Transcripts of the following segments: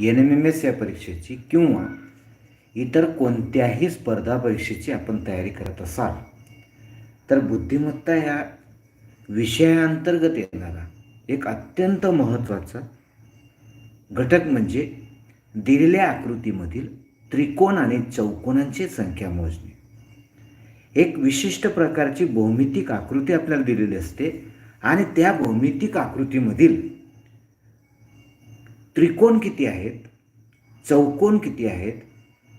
N M M S या परीक्षेची किंवा इतर कोणत्याही स्पर्धा परीक्षेची आपण तयारी करत असाल तर बुद्धिमत्ता ह्या विषयाअंतर्गत येणारा एक अत्यंत महत्त्वाचा घटक म्हणजे दिलेल्या आकृतीमधील त्रिकोण आणि चौकोनांची संख्या मोजणे. एक विशिष्ट प्रकारची भौमितिक आकृती आपल्याला दिलेली असते आणि त्या भौमितिक आकृतीमधील त्रिकोण किती आहेत? चौकोन किती आहेत?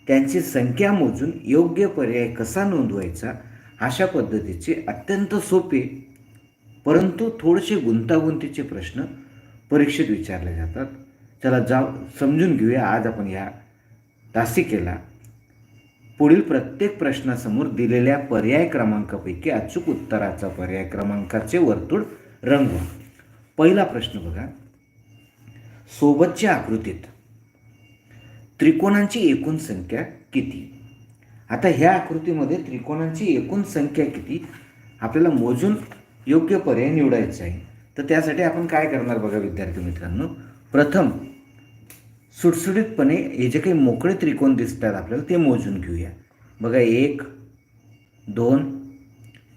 त्यांची संख्या मोजून योग्य पर्याय कसा नोंदवायचा? अशा पद्धतीचे अत्यंत सोपे परंतु थोडेसे गुंतागुंतीचे प्रश्न परीक्षेत विचारले जातात. चला जा समजून घेऊया. आज आपण ह्या तासिकेला पुढील प्रत्येक प्रश्नासमोर दिलेल्या पर्याय क्रमांकापैकी अचूक उत्तराचा पर्याय क्रमांकाचे वर्तुळ रंगवा. पहिला प्रश्न बघा. सोबतच्या आकृतीत. त्रिकोणांची एकूण संख्या किती? आता ह्या आकृतीमध्ये त्रिकोणांची एकूण संख्या किती? आपल्याला मोजून योग्य पर्याय निवडायचा आहे. तर त्यासाठी आपण काय करणार बघा विद्यार्थी मित्रांनो? प्रथम सुटसुटीतपणे हे जे काही मोकळे त्रिकोण दिसतात आपल्याला ते मोजून घेऊया. बघा एक दोन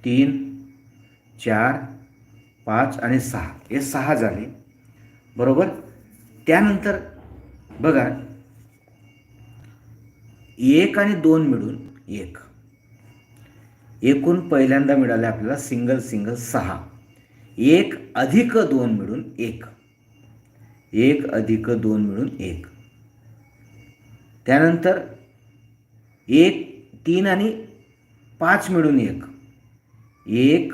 तीन चार पाच आणि सहा. हे सहा झाले. बरोबर? त्यानंतर बघा एक आणि दोन मिळून एक. एकूण पहिल्यांदा मिळाले आपल्याला सिंगल सिंगल सहा. एक अधिक दोन मिळून एक. एक अधिक दोन मिळून एक. त्यानंतर एक तीन आणि पाच मिळून एक. एक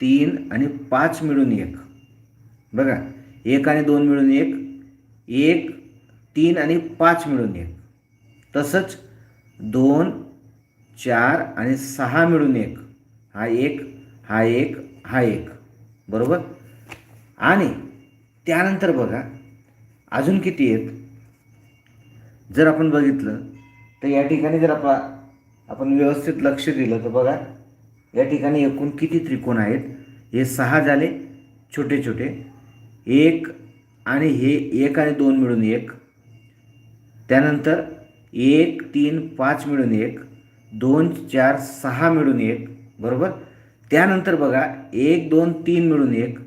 तीन आणि पाच मिळून एक. बघा एक आणि दोन मिळून एक. एक तीन आणि पाच मिळून एक. तसंच दोन चार आणि सहा मिळून एक. हा एक हा एक हा एक. बरोबर? आणि त्यानंतर बघा अजून किती आहेत? जर आपण बघितलं तर या ठिकाणी जर आपा आपण व्यवस्थित लक्ष दिलं तर बघा या ठिकाणी एकूण किती त्रिकोण आहेत? हे सहा झाले छोटे छोटे एक आणि हे एक आणि दोन मिळून एक. त्यानंतर एक तीन पाच मिळून एक दोन चार सहा मिळून एक बरोबर? त्यानंतर बघा एक दोन तीन मिळून एक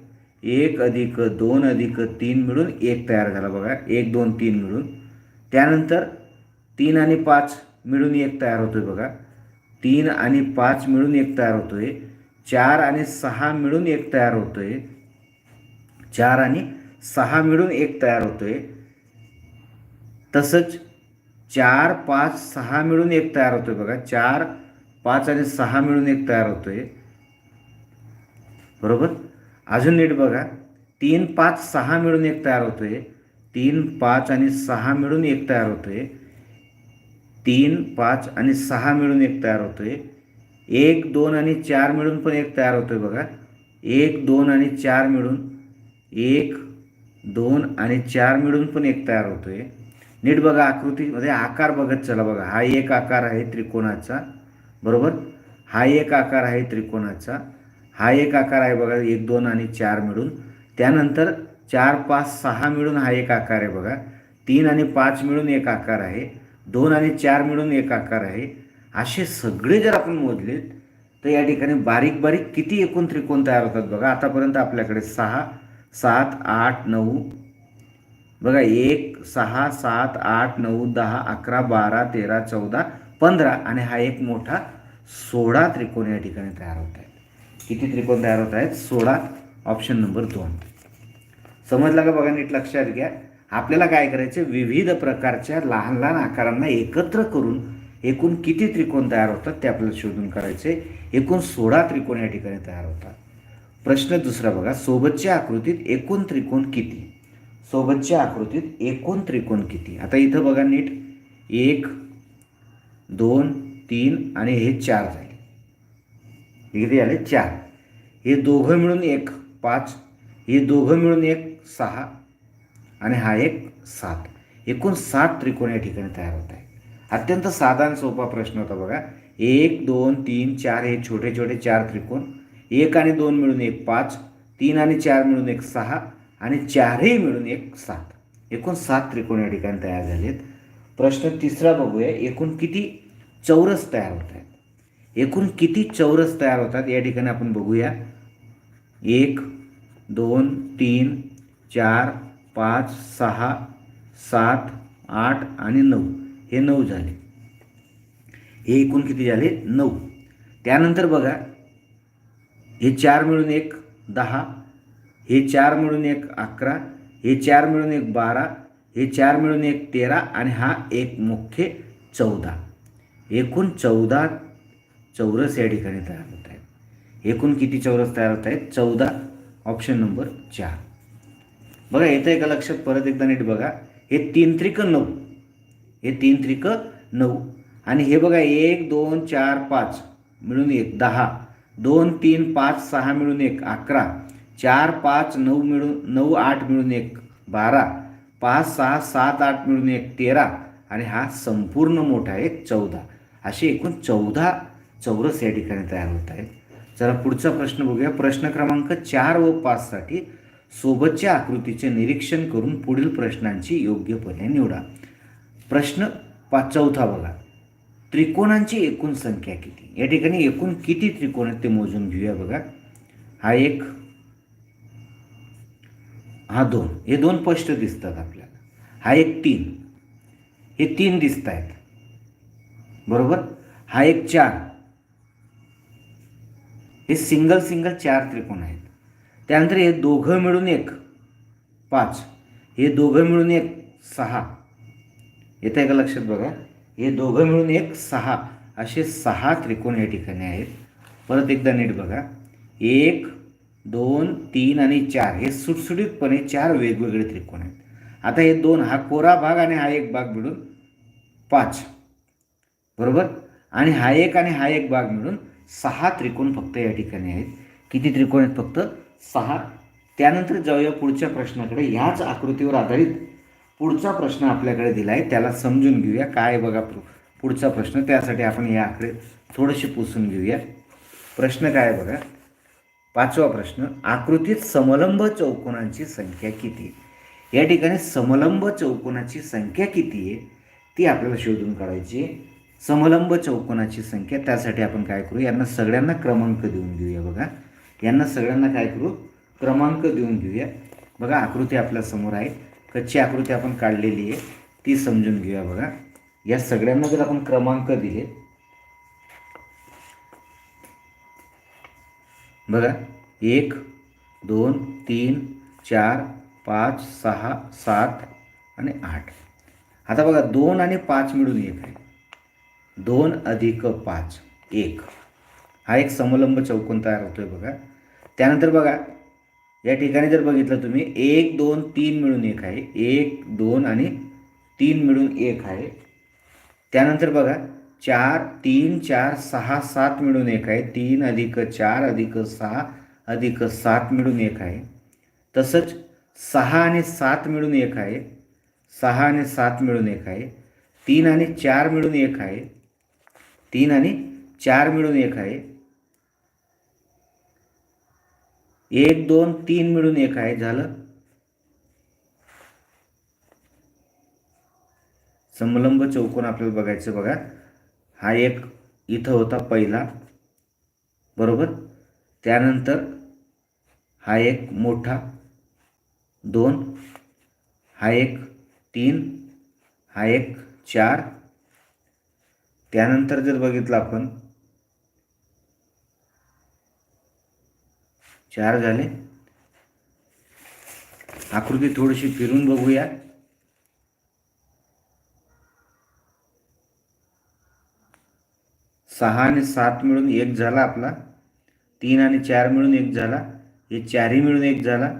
एक अधिक दोन अधिक तीन मिळून एक तयार झाला बघा. एक दोन तीन मिळून. त्यानंतर तीन आणि पाच मिळून एक तयार होतोय बघा. तीन आणि पाच मिळून एक तयार होतोय. चार आणि सहा मिळून एक तयार होतोय. चार आणि सहा मिळून एक तयार होतो आहे तसंच चार पाच सहा मिळून एक तयार होतो आहे बघा. चार पाच आणि सहा मिळून एक तयार होतो आहे बरोबर? अजून नीट बघा. तीन पाच सहा मिळून एक तयार होतो आहे तीन पाच आणि सहा मिळून एक तयार होतो आहे तीन पाच आणि सहा मिळून एक तयार होतो आहे एक दोन आणि चार मिळून पण एक तयार होतो आहे बघा. एक दोन आणि चार मिळून एक दोन आणि चार मिळून पण एक तयार होतो आहे नीट बघा आकृतीमध्ये आकार बघत चला बघा. हा एक आकार आहे त्रिकोणाचा बरोबर? हा एक आकार आहे त्रिकोणाचा. हा एक आकार आहे बघा एक दोन आणि चार मिळून. त्यानंतर चार पाच सहा मिळून हा एक आकार आहे बघा. तीन आणि पाच मिळून एक आकार आहे. दोन आणि चार मिळून एक आकार आहे. असे सगळे जर आपण मोजले तर या ठिकाणी बारीक बारीक किती एकूण त्रिकोण तयार होतात बघा. आतापर्यंत आपल्याकडे सहा सात आठ नऊ. बघा एक सहा सात आठ नऊ दहा अकरा बारा तेरा चौदा पंधरा आणि हा एक मोठा सोळा त्रिकोण या ठिकाणी तयार होत आहेत किती त्रिकोण तयार होत आहेत? सोळा. ऑप्शन नंबर दोन. समजला का बघा नीट लक्षात घ्या. आपल्याला काय करायचं विविध प्रकारच्या लहान लहान आकारांना एकत्र करून एकूण किती त्रिकोण तयार होतात ते आपल्याला शोधून करायचे एकूण सोळा त्रिकोण या ठिकाणी तयार होतात. प्रश्न दुसरा बघा सोबतच्या आकृतीत एकूण त्रिकोण किती? सोबतच्या आकृतीत एकूण त्रिकोण किती? आता इथं बघा नीट. एक दोन तीन आणि हे चार झाले. हे किती झाले? चार. हे दोघं मिळून एक पाच. हे दोघं मिळून एक सहा. आणि हा एक सात. एकूण सात त्रिकोण या ठिकाणी तयार होत आहे. अत्यंत साधा आणि सोपा प्रश्न होता बघा. एक दोन तीन चार हे छोटे छोटे चार त्रिकोण. एक आणि दोन मिळून एक पाच तीन आणि चार मिळून एक सहा आणि चारही मिळून एक सात. एकूण सात त्रिकोण या ठिकाणी तयार झालेत. प्रश्न तिसरा बघूया एकूण किती चौरस तयार होत आहेत? एकूण किती चौरस तयार होतात या ठिकाणी आपण बघूया. एक दोन तीन चार पाच सहा सात आठ आणि नऊ. हे नऊ झाले. हे एकूण किती झाले? नऊ. त्यानंतर बघा हे चार मिळून एक दहा हे चार मिळून एक अकरा हे चार मिळून एक बारा हे चार मिळून एक तेरा आणि हा एक मुख्य चौदा. एकूण चौदा चौरस या ठिकाणी तयार होत आहेत. एकूण किती चौरस तयार होत आहेत? चौदा. ऑप्शन नंबर चार. बघा येतं एका लक्षात परत एकदा नीट बघा. हे तीन त्रिक नऊ. हे तीन त्रिक नऊ. आणि हे बघा एक दोन चार पाच मिळून एक दहा. दोन तीन पाच सहा मिळून एक अकरा. चार पाच नऊ मिळून नऊ आठ मिळून एक बारा. पाच सहा सात आठ मिळून एक तेरा. आणि हा संपूर्ण मोठा एक चौदा. असे एकूण चौदा चौरस या ठिकाणी तयार होत आहेत. जरा पुढचा प्रश्न बघूया. प्रश्न क्रमांक चार व पाचसाठी सोबतच्या आकृतीचे निरीक्षण करून पुढील प्रश्नांची योग्यपणे निवडा. प्रश्न पाच चौथा बघा. त्रिकोणांची एकूण संख्या किती? या ठिकाणी एकूण किती त्रिकोण आहेत ते मोजून घेऊया बघा. हा एक हा दोन. हे दोन स्पष्ट दिसतात आपल्याला. हा एक तीन. हे तीन दिसत आहेत बरोबर? हा एक चार. हे सिंगल सिंगल चार त्रिकोण आहेत. त्यानंतर हे दोघं मिळून एक पाच. हे दोघं मिळून एक सहा. येत आहे का लक्षात बघा? हे दोघं मिळून एक सहा असे सहा त्रिकोण या ठिकाणी आहेत. परत एकदा नीट बघा. एक दोन तीन आणि चार. हे सुटसुटीतपणे चार वेगवेगळे त्रिकोण आहेत. आता हे दोन हा कोरा भाग आणि हा एक भाग मिळून पाच. बरोबर? आणि हा एक आणि हा एक भाग मिळून सहा त्रिकोण फक्त या ठिकाणी आहेत. किती त्रिकोण आहेत फक्त? सहा. त्यानंतर जाऊया पुढच्या प्रश्नाकडे. ह्याच आकृतीवर आधारित पुढचा प्रश्न आपल्याकडे दिला आहे त्याला समजून घेऊया काय बघा पुढचा प्रश्न. त्यासाठी आपण या आकडे थोडेसे पुसून घेऊया. प्रश्न काय आहे बघा? पाचवा प्रश्न आकृतीत समलंब चौकोनांची संख्या किती या ठिकाणी समलंब चौकोनाची संख्या किती आहे? ती आपल्याला शोधून काढायची आहे. समलंब चौकोनाची संख्या त्यासाठी आपण काय करू? यांना सगळ्यांना क्रमांक देऊन घेऊया बघा. यांना सगळ्यांना काय करू? क्रमांक देऊन घेऊया. बघा आकृती आपल्यासमोर आहे. त्याची आकृती आपण काढलेली आहे. ती समजून घेऊया बघा. या सगळ्यांना जर आपण क्रमांक दिले बघा एक दोन तीन चार पाच सहा सात आणि आठ. आता बघा दोन आणि पाच मिळून एक आहे. दोन अधिक पाच एक. हा एक समलंब चौकोन तयार होतो आहे बघा. त्यानंतर बघा या ठिकाणी जर बघितलं तुम्ही एक दोन तीन मिळून एक आहे. एक दोन आणि तीन मिळून एक आहे. त्यानंतर बघा चार तीन चार सहा सात मिळून एक आहे. तीन अधिक चार अधिक सहा अधिक सात मिळून एक आहे. तसंच सहा आणि सात मिळून एक आहे. सहा आणि सात मिळून एक आहे. तीन आणि चार मिळून एक आहे. तीन आणि चार मिळून एक आहे. एक दोन तीन मिळून एक आहे. झालं? समलंब चौकोन आपल्याला बघायचं बघा. हा एक इथं होता पहिला. बरोबर? त्यानंतर हा एक मोठा. दोन. हा एक तीन. हा एक चार. त्यानंतर जर बघितलं आपण चार झाले आकृती थोडीशी फिरून बघूया. सहा आणि सात मिळून एक झाला आपला. तीन आणि चार मिळून एक झाला. हे चारही मिळून एक झाला.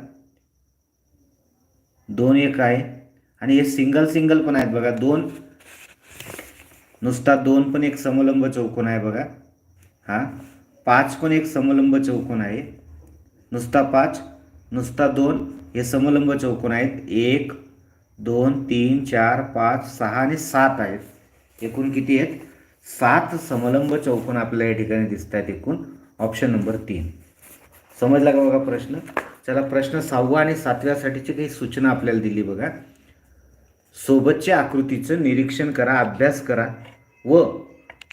दोन एक आहे. आणि हे सिंगल सिंगल पण आहेत बघा. दोन. नुसता दोन पण एक समलंब चौकोन आहे बघा. हा. पाच पण एक समलंब चौकोन आहे. नुसता पाच नुसता दोन हे समलंब चौकोन आहेत. एक दोन तीन चार पाच सहा आणि सात आहेत. एकूण किती आहेत? सात समलंब चौकोन आपल्याला या ठिकाणी दिसत आहेत एकूण. ऑप्शन नंबर तीन. समजला का बघा प्रश्न? चला प्रश्न सहावा आणि सातव्यासाठीची काही सूचना आपल्याला दिली बघा. सोबतच्या आकृतीचं निरीक्षण करा अभ्यास करा व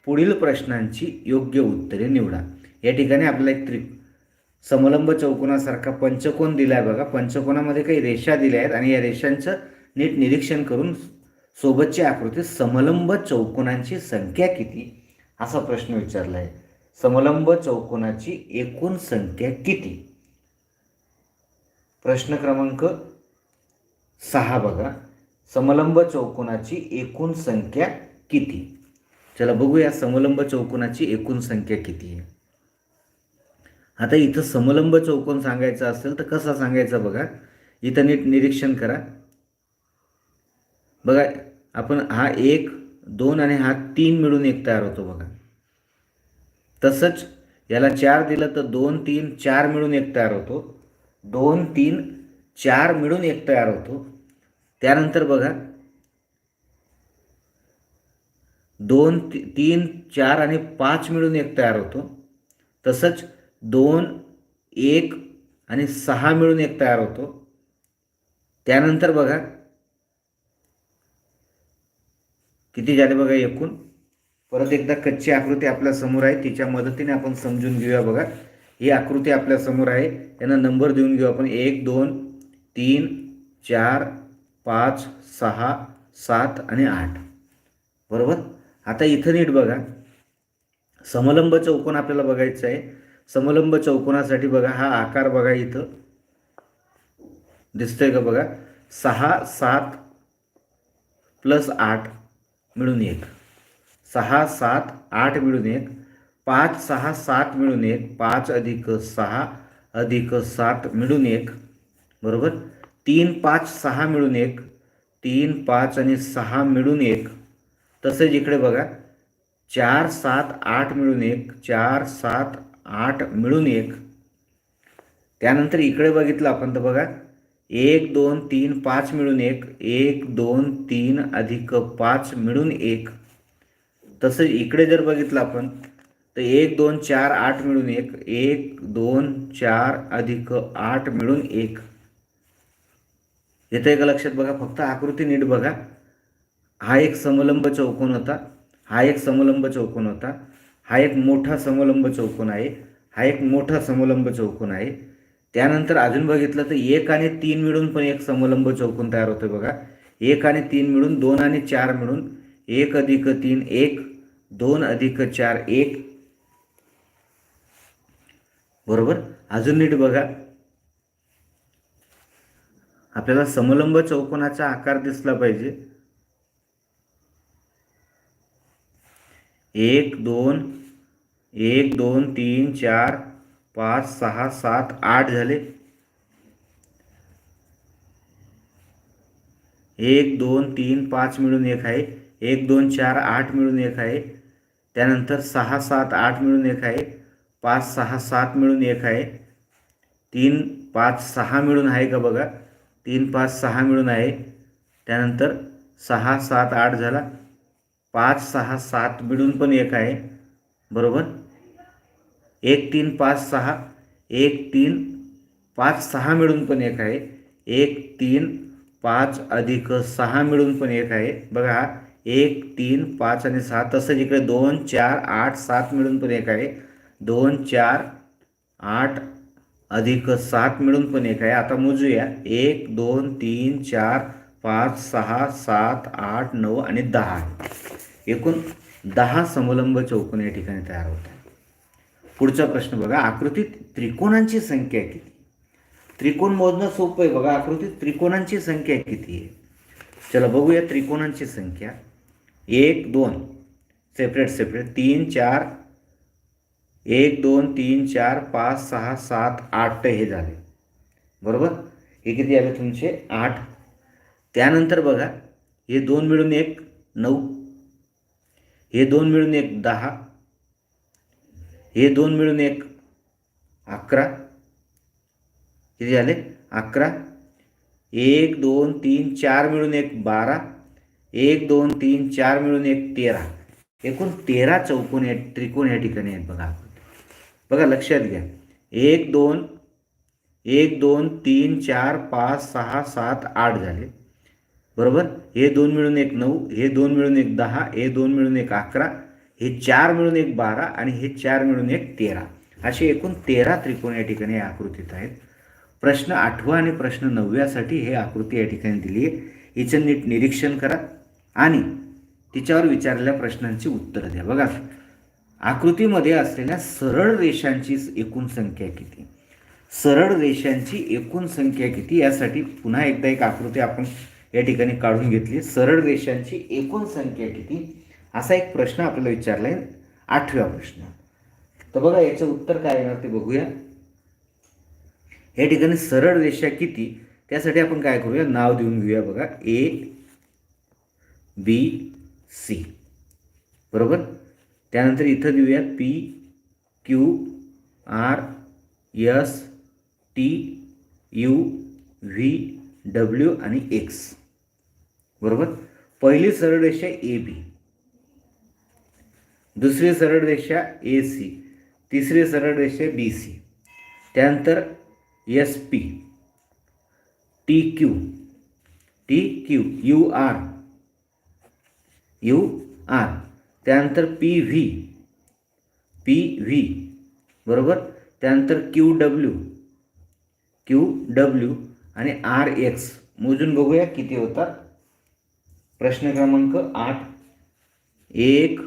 पुढील प्रश्नांची योग्य उत्तरे निवडा. या ठिकाणी आपल्याला एक त्रि समलंब चौकोनासारखा पंचकोन दिला आहे बघा. पंचकोनामध्ये काही रेषा दिल्या आहेत आणि या रेषांचं नीट निरीक्षण करून सोबतची आकृती समलंब चौकोनांची संख्या किती? असा प्रश्न विचारला आहे समलंब चौकोनाची एकूण संख्या किती? प्रश्न क्रमांक सहा बघा. समलंब चौकोनाची एकूण संख्या किती? चला बघूया समलंब चौकोनाची एकूण संख्या किती आहे. आता इथं समलंब चौकोन सांगायचा असेल तर कसा सांगायचा बघा? इथं नीट निरीक्षण करा. बघा आपण हा एक दोन आणि हा तीन मिळून एक तयार होतो बघा. तसंच याला चार दिलं तर दोन तीन चार मिळून एक तयार होतो. दोन तीन चार मिळून एक तयार होतो. त्यानंतर बघा. दोन ती तीन चार आणि पाच मिळून एक तयार होतो. तसंच दोन एक आणि सहा मिळून एक तयार होतो. त्यानंतर बघा किती झाले बघा एकूण? परत एकदा कच्ची आकृती आपल्यासमोर आहे तिच्या मदतीने आपण समजून घेऊया बघा. ही आकृती आपल्यासमोर आहे यांना नंबर देऊन घेऊ आपण. एक दोन तीन चार पाच सहा सात आणि आठ. बरोबर? आता इथं नीट बघा. समलंब चौकोन आपल्याला बघायचं आहे. समलंब चौकोनासाठी बघा हा आकार बघा इथं. दिसतोय का बघा? सहा सात प्लस आठ मिळून एक. सहा सात आठ मिळून एक. पाच सहा सात मिळून एक. पाच अधिक सहा अधिक सात मिळून एक. बरोबर? तीन पाच सहा मिळून एक. तीन पाच आणि सहा मिळून एक. तसेच इकडे बघा. चार सात आठ मिळून एक. चार सात आठ मिळून एक. त्यानंतर इकडे बघितलं आपण तर बघा. एक दोन तीन पाच मिळून एक. एक दोन तीन अधिक पाच मिळून एक. तसंच इकडे जर बघितलं आपण तर एक दोन चार आठ मिळून एक. एक दोन चार अधिक आठ मिळून एक. येतं का लक्षात? बघा फक्त आकृती नीट बघा. हा एक समलंब चौकोन होता. हा एक समलंब चौकोन होता. हा एक मोठा समलंब चौकोन आहे. हा एक मोठा समलंब चौकोन आहे. त्यानंतर अजून बघितलं तर एक आणि तीन मिळून पण एक समलंब चौकोन तयार होतो बघा. एक आणि तीन मिळून दोन आणि चार मिळून एक अधिक तीन एक दोन अधिक चार एक. बरोबर? अजून नीट बघा. आपल्याला समलंब चौकोनाचा आकार दिसला पाहिजे. एक दोन एक दोन तीन चार पाच सहा सात आठ झाले. एक दोन तीन पाच मिळून एक आहे. एक दोन चार आठ मिळून एक आहे. त्यानंतर सहा सात आठ मिळून एक आहे. पाच सहा सात मिळून एक आहे. तीन पाच सहा मिळून आहे का बघा? तीन पाच सहा मिळून आहे. त्यानंतर सहा सात आठ झाला. पाच सहा सात मिळून पण एक आहे. बरोबर? एक तीन पाच सहा एक तीन पाच सहा मिळून पण एक आहे. एक तीन पाच अधिक सहा मिळून पण एक आहे. बघा हा एक तीन पाच आणि सहा तसंच इकडे दोन चार आठ सात मिळून पण एक आहे. दोन चार आठ अधिक सात मिळून पण एक आहे. आता मोजूया. एक दोन तीन चार पाच सहा सात आठ नऊ आणि दहा. एकूण दहा समलंब चौकोन या ठिकाणी तयार होत आहे पुढचा प्रश्न बघा आकृतीत त्रिकोणांची संख्या किती? त्रिकोण मोजणं सोपं आहे बघा आकृतीत त्रिकोणांची संख्या किती आहे? चला बघूया त्रिकोणांची संख्या. एक दोन. सेपरेट सेपरेट तीन चार. एक दोन तीन चार पाच सहा सात आठ हे झाले. बरोबर? हे किती आले तुमचे? आठ. त्यानंतर बघा हे दोन मिळून एक नऊ. हे दोन मिळून एक दहा. हे दोन मिळून एक अकरा. किती झाले? अकरा. एक दोन तीन चार मिळून एक बारा. एक दोन तीन चार मिळून एक तेरा. एकूण तेरा चौकोन या त्रिकोण या ठिकाणी आहेत बघा. बघा लक्षात घ्या. एक दोन एक दोन तीन चार पाच सहा सात आठ झाले. बरोबर? हे दोन मिळून एक नऊ हे दोन मिळून एक दहा हे दोन मिळून एक अकरा हे चार मिळून एक बारा आणि हे चार मिळून एक तेरा. असे एकूण तेरा त्रिकोण या ठिकाणी या आकृतीत आहेत. प्रश्न आठवा आणि प्रश्न नवव्यासाठी हे आकृती या ठिकाणी दिली आहे. हिचं नीट निरीक्षण करा आणि तिच्यावर विचारलेल्या प्रश्नांची उत्तरं द्या. बघा आकृतीमध्ये असलेल्या सरळ रेषांची एकूण संख्या किती? सरळ रेषांची एकूण संख्या किती? यासाठी पुन्हा एकदा एक आकृती आपण या ठिकाणी काढून घेतली. सरळ रेषांची एकूण संख्या किती? असा एक प्रश्न आपल्याला विचारला आहे. आठव्या प्रश्न. तर बघा याचं उत्तर काय येणार ते बघूया. या ठिकाणी सरळ रेषा किती? त्यासाठी आपण काय करूया? नाव देऊन घेऊया बघा. ए बी सी बरोबर? त्यानंतर इथं देऊया P Q R S T U V W आणि एक्स बरोबर? पहिली सरळ रेषा ए बी दुसरी सरळ रेषा ए सी तिसरी सरळ रेषा बी सी त्यानंतर S P T Q T Q U R U R त्यानंतर पी व्ही पी व्ही बरोबर? त्यानंतर क्यू डब्ल्यू क्यू डब्ल्यू आणि आर एक्स मोजून बघूया किती होतात. प्रश्न क्रमांक आठ. एक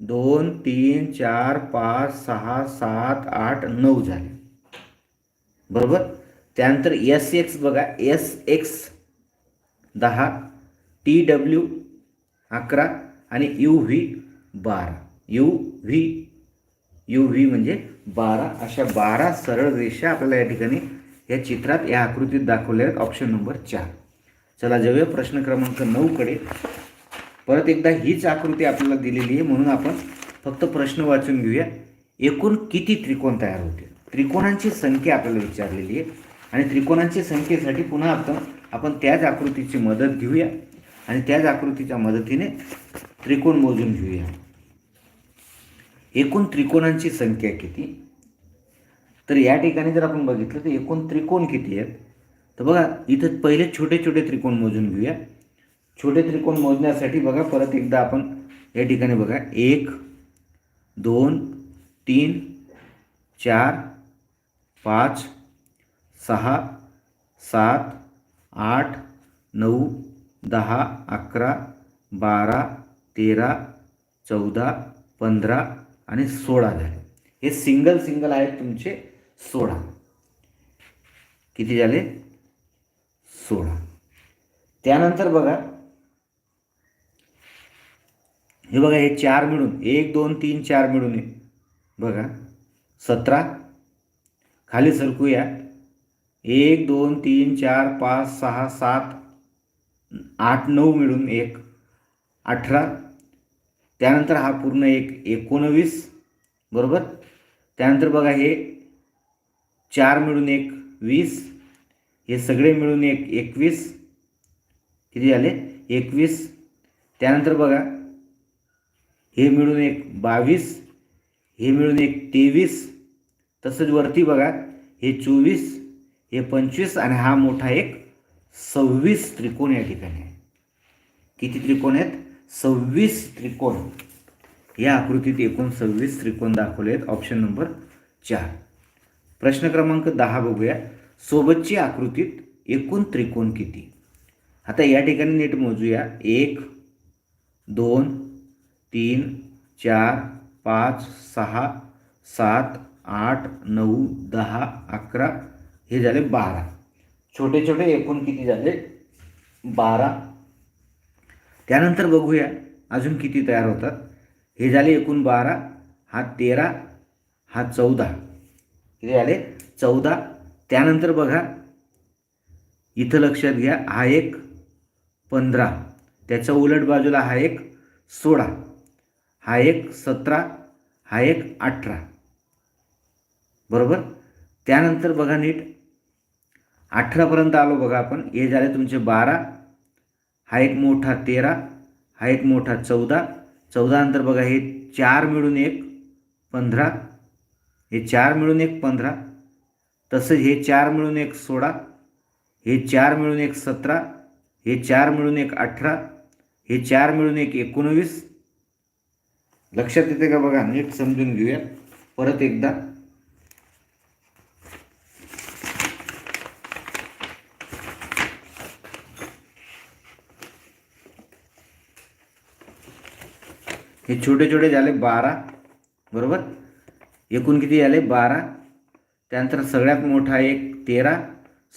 दोन तीन चार पाच सहा सात आठ नऊ झाले. बरोबर? त्यानंतर एस एक्स बघा. एस एक्स दहा टी डब्ल्यू अकरा आणि यू व्ही बारा. यू व्ही यू व्ही म्हणजे बारा. अशा बारा सरळ रेषा आपल्याला या ठिकाणी या चित्रात या आकृतीत दाखवल्या आहेत. ऑप्शन नंबर चार. चला जाऊया प्रश्न क्रमांक नऊकडे परत एकदा हीच आकृती आपल्याला दिलेली आहे म्हणून आपण फक्त प्रश्न वाचून घेऊया. एकूण किती त्रिकोण तयार होते? त्रिकोणांची संख्या आपल्याला विचारलेली आहे. आणि त्रिकोणांची संख्येसाठी पुन्हा आपण आपण त्याच आकृतीची मदत घेऊया. आणि त्याच आकृतीच्या मदतीने त्रिकोण मोजून घेऊया. एकूण त्रिकोणांची संख्या किती? तर या ठिकाणी जर आपण बघितलं तर एकूण त्रिकोण किती आहेत? तर बघा इथं पहिले छोटे छोटे त्रिकोण मोजून घेऊया. छोटे त्रिकोण मोजण्यासाठी बघा परत एकदा आपण या ठिकाणी बघा एक दोन तीन चार पाच सहा सात आठ नऊ दहा अकरा बारा तेरा चौदा पंधरा आणि सोळा झाले. हे सिंगल सिंगल आहेत तुमचे सोळा. किती झाले? सोळा त्यानंतर बघा हे बघा हे चार मिळून एक दोन तीन चार मिळून आहे बघा सतरा. खाली सरकूया. एक दोन तीन चार पाच सहा सात आठ नऊ मिळून एक अठरा. त्यानंतर हा पूर्ण एक एकोणवीस बरोबर? त्यानंतर बघा हे चार मिळून एक वीस. हे सगळे मिळून एक एकवीस किती झाले? एकवीस. त्यानंतर बघा हे मिळून एक बावीस हे मिळून एक तेवीस. तसंच वरती बघा हे चोवीस हे पंचवीस आणि हा मोठा एक सव्वीस त्रिकोण या ठिकाणी आहे. किती त्रिकोण आहेत? सव्वीस त्रिकोण. या आकृतीत एकूण सव्वीस त्रिकोण दाखवले आहेत. ऑप्शन नंबर चार. प्रश्न क्रमांक दहा बघूया. सोबतची आकृतीत एकूण त्रिकोण किती? आता या ठिकाणी नीट मोजूया. एक दोन तीन चार पाच सहा सात आठ नऊ दहा अकरा हे झाले बारा. छोटे छोटे एकूण किती झाले? बारा. त्यानंतर बघूया अजून किती तयार होतात. हे झाले एकूण बारा हा तेरा हा चौदा. किती झाले चौदा. त्यानंतर बघा इथं लक्षात घ्या हा एक पंधरा. त्याच्या उलट बाजूला हा एक सोळा. हा एक सतरा हा एक अठरा. बरोबर? त्यानंतर बघा नीट. अठरापर्यंत आलो बघा आपण. हे झाले तुमचे बारा. हा एक मोठा तेरा. हा एक मोठा चौदा. चौदा नंतर बघा हे चार मिळून एक पंधरा. हे चार मिळून एक पंधरा. तसंच हे चार मिळून एक सोळा हे चार मिळून एक सतरा हे चार मिळून एक अठरा हे चार मिळून एक एकोणवीस. लक्षात येते का बघा नीट समजून घेऊया. परत एकदा. हे छोटे छोटे झाले बारा बरोबर? एकूण किती झाले? बारा. त्यानंतर सगळ्यात मोठा एक तेरा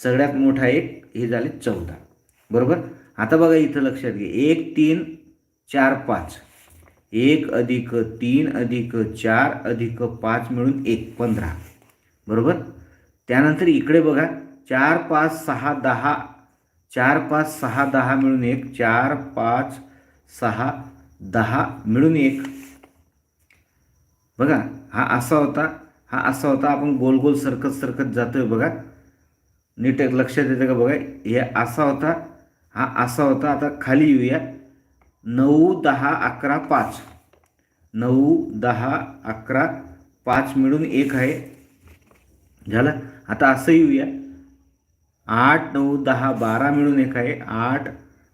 सगळ्यात मोठा एक हे झाले चौदा. बरोबर? आता बघा इथं लक्षात घे एक तीन चार पाच. एक अधिक तीन अधिक चार अधिक पाच मिळून एक पंधरा. बरोबर? त्यानंतर इकडे बघा. चार पाच सहा दहा. चार पाच सहा दहा मिळून एक. चार पाच सहा दहा मिळून एक. बघा हा असा होता. हा असा होता. आपण गोल गोल सरकत सरकत जातोय बघा. नीट लक्षात येतं का बघा. हे असा होता. हा असा होता. आता खाली येऊया. नऊ दहा अकरा पाच. नऊ दहा अकरा पाच मिळून एक आहे. झालं? आता असं येऊया. आठ नऊ दहा बारा मिळून एक आहे. आठ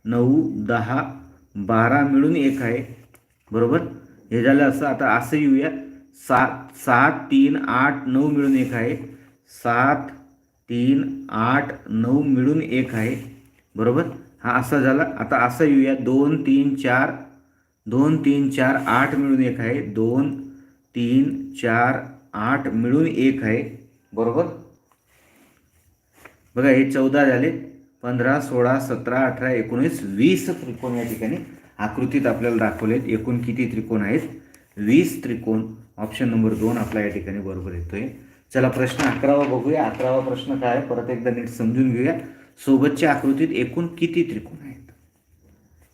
नऊ दहा बारा मिळून एक आहे. बरोबर? हे झालं असं. आता असं येऊया. सात सात तीन आठ नऊ मिळून एक आहे. सात तीन आठ नऊ मिळून एक आहे. बरोबर? हा असा झाला. आता असं येऊया. दोन तीन चार. दोन तीन चार आठ मिळून एक आहे. दोन तीन चार आठ मिळून एक आहे. बरोबर? बघा हे चौदा झाले. पंधरा सोळा सतरा अठरा एकोणीस वीस त्रिकोण या ठिकाणी आकृतीत आपल्याला दाखवले आहेत एकूण किती त्रिकोण आहेत? वीस त्रिकोण. ऑप्शन नंबर दोन आपला या ठिकाणी बरोबर येतोय. चला प्रश्न अकरावा बघूया. अकरावा प्रश्न काय आहे? परत एकदा नीट समजून घेऊया. सोबतच्या आकृतीत एकूण किती त्रिकोण आहेत?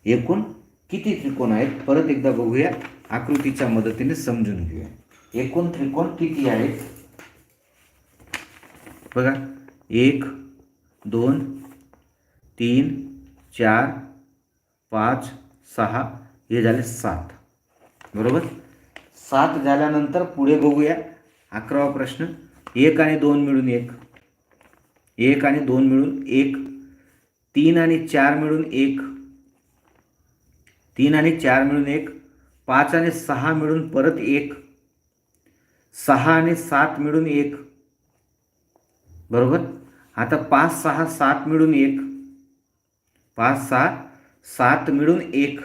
एकूण किती त्रिकोण आहेत? परत एकदा बघूया. आकृतीच्या मदतीने समजून घेऊया. एकूण त्रिकोण किती आहेत? बघा. एक दोन तीन चार पाच सहा हे झाले सात. बरोबर? सात झाल्यानंतर पुढे बघूया. अकरावा प्रश्न. एक आणि दोन मिळून एक. एक आणि दोन मिळून एक. तीन आणि चार मिळून एक. तीन आणि चार मिळून एक. पाच आणि सहा मिळून परत एक. सहा आणि सात मिळून एक. बरोबर? आता पाच सहा सात मिळून एक. पाच सहा सात मिळून एक.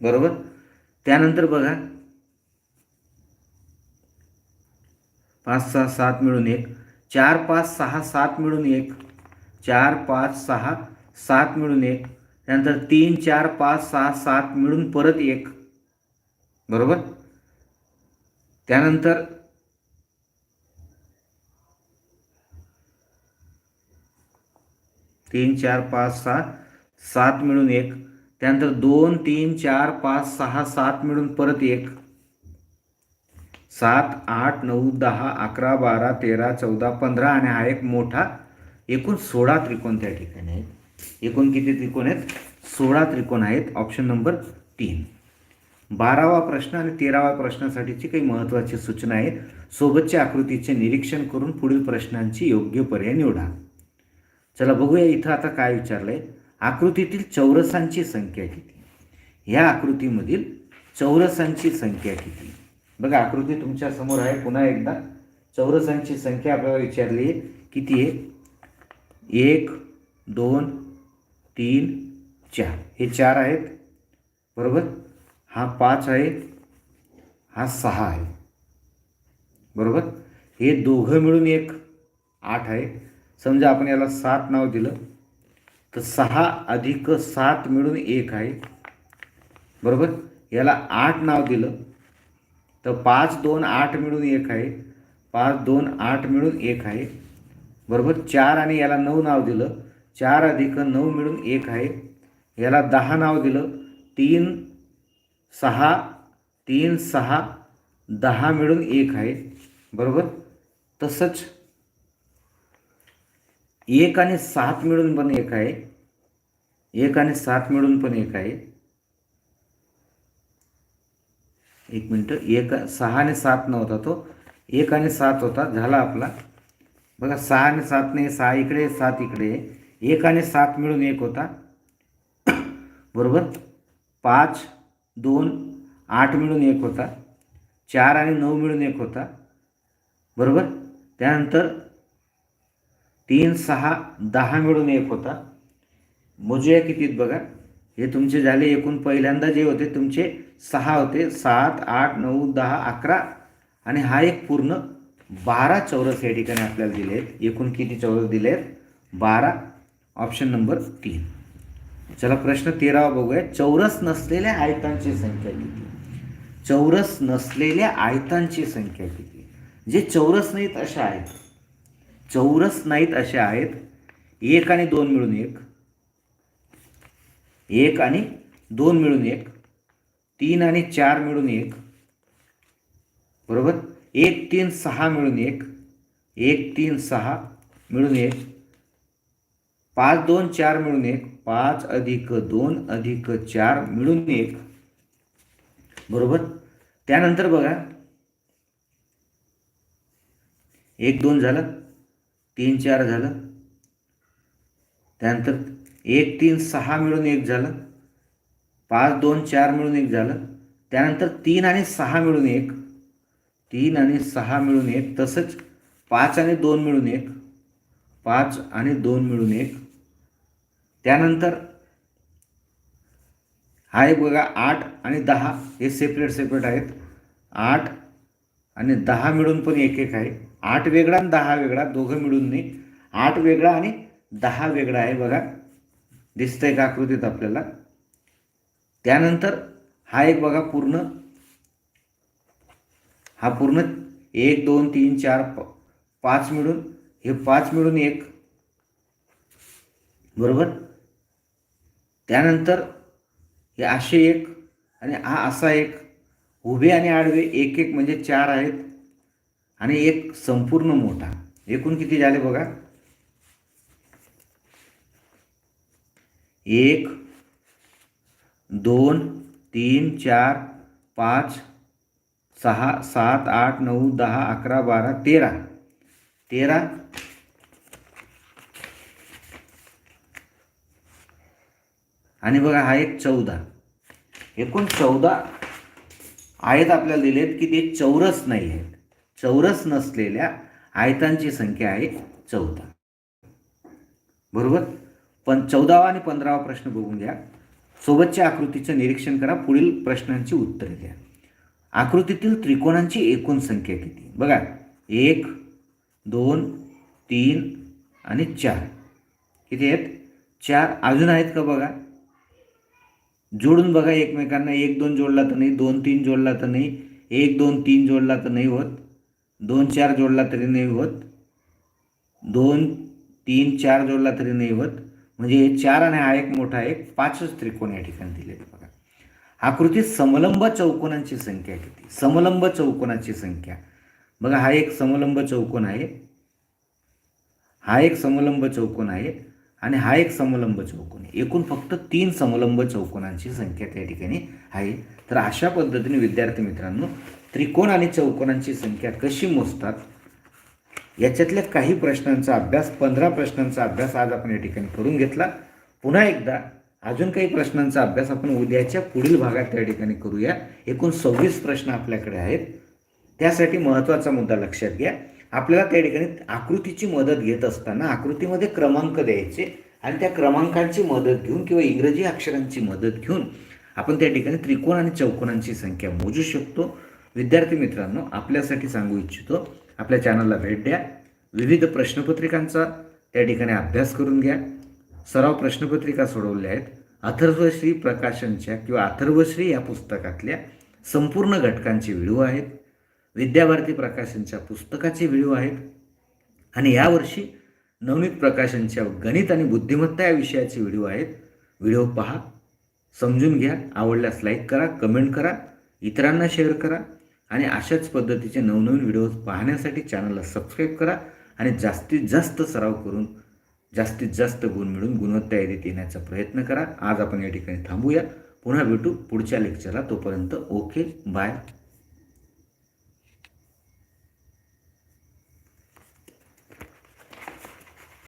बरोबर? त्यानंतर बघा. पाच सहा सात मिळून एक. चार पाच सहा सात मिळून एक. चार पाच सहा सात मिळून एक. त्यानंतर तीन चार पाच सहा सात मिळून परत एक. बरोबर? त्यानंतर तीन चार पाच सहा सात मिळून एक. त्यानंतर दोन तीन चार पाच सहा सात मिळून परत एक. सात आठ नऊ दहा अकरा बारा तेरा चौदा पंधरा आणि हा एक मोठा एकूण सोळा त्रिकोण त्या ठिकाणी आहेत. एकूण किती त्रिकोण आहेत? सोळा त्रिकोण आहेत. ऑप्शन नंबर तीन. बारावा प्रश्न आणि तेरावा प्रश्नासाठीची काही महत्त्वाची सूचना आहे सोबतच्या आकृतीचे निरीक्षण करून पुढील प्रश्नांची योग्य पर्याय निवडा. चला बघूया इथं आता काय विचारलं आहे आकृतीतील चौरसांची संख्या किती? ह्या आकृतीमधील चौरसांची संख्या किती? बघा आकृती तुमच्यासमोर आहे. पुन्हा एकदा. चौरसांची संख्या आपल्याला विचारली आहे. किती आहे? एक दोन तीन चार. हे चार आहेत. बरोबर? हा पाच आहे. हा सहा आहे. बरोबर? हे दोघं मिळून एक आठ आहे. समजा आपण याला सात नाव दिलं. तर सहा अधिक सात मिळून एक आहे. बरोबर? याला आठ नाव दिलं. तर पाच दोन आठ मिळून एक आहे. पाच दोन आठ मिळून एक आहे. बरोबर? चार आणि याला नऊ नाव दिलं. चार अधिक नऊ मिळून एक आहे. याला दहा नाव दिलं. तीन सहा तीन सहा दहा मिळून एक आहे. बरोबर? तसंच एक आणि सात मिळून पण एक आहे. एक आणि सात मिळून पण एक आहे. एक मिनटं. एक सहा आणि सात नव्हता तो. एक आणि सात होता. झाला आपला. बघा सहा आणि सात नाही सहा इकडे सात इकडे. एक आणि सात मिळून एक होता. बरोबर? पाच दोन आठ मिळून एक होता. चार आणि नऊ मिळून एक होता. बरोबर? त्यानंतर तीन सहा दहा मिळून एक होता. मोजूया कितीत बघा. हे तुमचे झाले एकूण पहिल्यांदा जे होते तुमचे सहा होते. सात आठ नऊ दहा अकरा. आणि हा एक पूर्ण बारा चौरस या ठिकाणी आपल्याला दिले आहेत. एकूण किती चौरस दिले आहेत? बारा. ऑप्शन नंबर तीन. चला प्रश्न तेरावा बघूया. चौरस नसलेल्या आयतांची संख्या किती? चौरस नसलेल्या आयतांची संख्या किती? जे चौरस नाहीत अशा आहेत. चौरस नाहीत अशा आहेत. एक आणि दोन मिळून एक. एक आणि दोन मिळून एक. तीन आणि चार मिळून एक. बरोबर? एक तीन सहा मिळून एक. एक तीन सहा मिळून एक. पाच दोन चार मिळून एक. पाच अधिक दोन अधिक चार मिळून एक. बरोबर? त्यानंतर बघा. एक दोन झालं. तीन चार झालं. त्यानंतर एक तीन सहा मिळून एक झालं. पाच दोन चार मिळून एक झालं. त्यानंतर तीन आणि सहा मिळून एक. तीन आणि सहा मिळून एक. तसंच पाच आणि दोन मिळून एक. पाच आणि दोन मिळून एक. त्यानंतर हा एक बघा आठ आणि दहा हे सेपरेट सेपरेट आहेत. आठ आणि दहा मिळून पण एक एक आहे. आठ वेगळा आणि दहा वेगळा दोघं मिळून नाही. आठ वेगळा आणि दहा वेगळा आहे बघा. दिसतंय का आकृतीत आपल्याला? त्यानंतर हा एक बघा पूर्ण. हा पूर्ण एक दोन तीन चार प पाच मिळून हे पाच मिळून एक. बरोबर? त्यानंतर हे असे एक आणि हा असा एक. उभे आणि आडवे एक एक म्हणजे चार आहेत. आणि एक संपूर्ण मोठा. एकूण किती झाले बघा? एक दोन तीन चार पाच सहा सात आठ नऊ दहा अकरा बारा तेरा. तेरा? आणि बघा हा एक चौदा. एकूण चौदा आयत आपल्याला दिलेत की ते चौरस नाही आहेत. चौरस नसलेल्या आयतांची संख्या आहे चौदा. बरोबर? पण चौदावा आणि पंधरावा प्रश्न बघून घ्या. सोबतच्या आकृतीचं निरीक्षण करा. पुढील प्रश्नांची उत्तरे द्या आकृतीतील त्रिकोणांची एकूण संख्या किती? बघा. एक दोन तीन आणि चार. किती आहेत? चार. अजून आहेत का बघा? जोडून बघा एकमेकांना. एक दोन जोडला तर नाही दोन तीन जोडला तर नाही एक दोन तीन जोडला तर नाही होत दोन चार जोडला तरी नाही होत दोन तीन चार जोडला तरी नाही होत. म्हणजे हे चार आणि हा एक मोठा एक पाचच त्रिकोण या ठिकाणी दिलेले बघा. आकृतीत समलंब चौकोनांची संख्या किती? समलंब चौकोनाची संख्या. बघा हा एक समलंब चौकोन आहे. हा एक समलंब चौकोन आहे. आणि हा एक समलंब चौकोन आहे. एकूण फक्त तीन समलंब चौकोनांची संख्या त्या ठिकाणी आहे. तर अशा पद्धतीने विद्यार्थी मित्रांनो त्रिकोण आणि चौकोनांची संख्या कशी मोजतात याच्यातल्या काही प्रश्नांचा अभ्यास पंधरा प्रश्नांचा अभ्यास आज आपण या ठिकाणी करून घेतला. पुन्हा एकदा अजून काही प्रश्नांचा अभ्यास आपण उद्याच्या पुढील भागात त्या ठिकाणी करूया. एकूण सव्वीस प्रश्न आपल्याकडे आहेत. त्यासाठी महत्त्वाचा मुद्दा लक्षात घ्या. आपल्याला त्या ठिकाणी आकृतीची मदत घेत असताना आकृतीमध्ये क्रमांक द्यायचे आणि त्या क्रमांकांची मदत घेऊन किंवा इंग्रजी अक्षरांची मदत घेऊन आपण त्या ठिकाणी त्रिकोण आणि चौकोनांची संख्या मोजू शकतो. विद्यार्थी मित्रांनो आपल्यासाठी सांगू इच्छितो आपल्या चॅनलला भेट द्या. विविध प्रश्नपत्रिकांचा त्या ठिकाणी अभ्यास करून घ्या. सराव प्रश्नपत्रिका सोडवल्या आहेत. अथर्वश्री प्रकाशनच्या किंवा अथर्वश्री या पुस्तकातल्या संपूर्ण घटकांचे व्हिडिओ आहेत. विद्याभारती प्रकाशनच्या पुस्तकाचे व्हिडिओ आहेत. आणि यावर्षी नवनीत प्रकाशनच्या गणित आणि बुद्धिमत्ता या विषयाचे व्हिडिओ आहेत. व्हिडिओ पहा समजून घ्या आवडल्यास लाईक करा कमेंट करा इतरांना शेअर करा आणि अशाच पद्धतीचे नवनवीन व्हिडिओज पाहण्यासाठी चॅनलला सबस्क्राईब करा आणि जास्तीत जास्त सराव करून जास्तीत जास्त गुण मिळून गुणवत्ता यादीत येण्याचा प्रयत्न करा. आज आपण या ठिकाणी थांबूया. पुन्हा भेटू पुढच्या लेक्चरला तोपर्यंत ओके बाय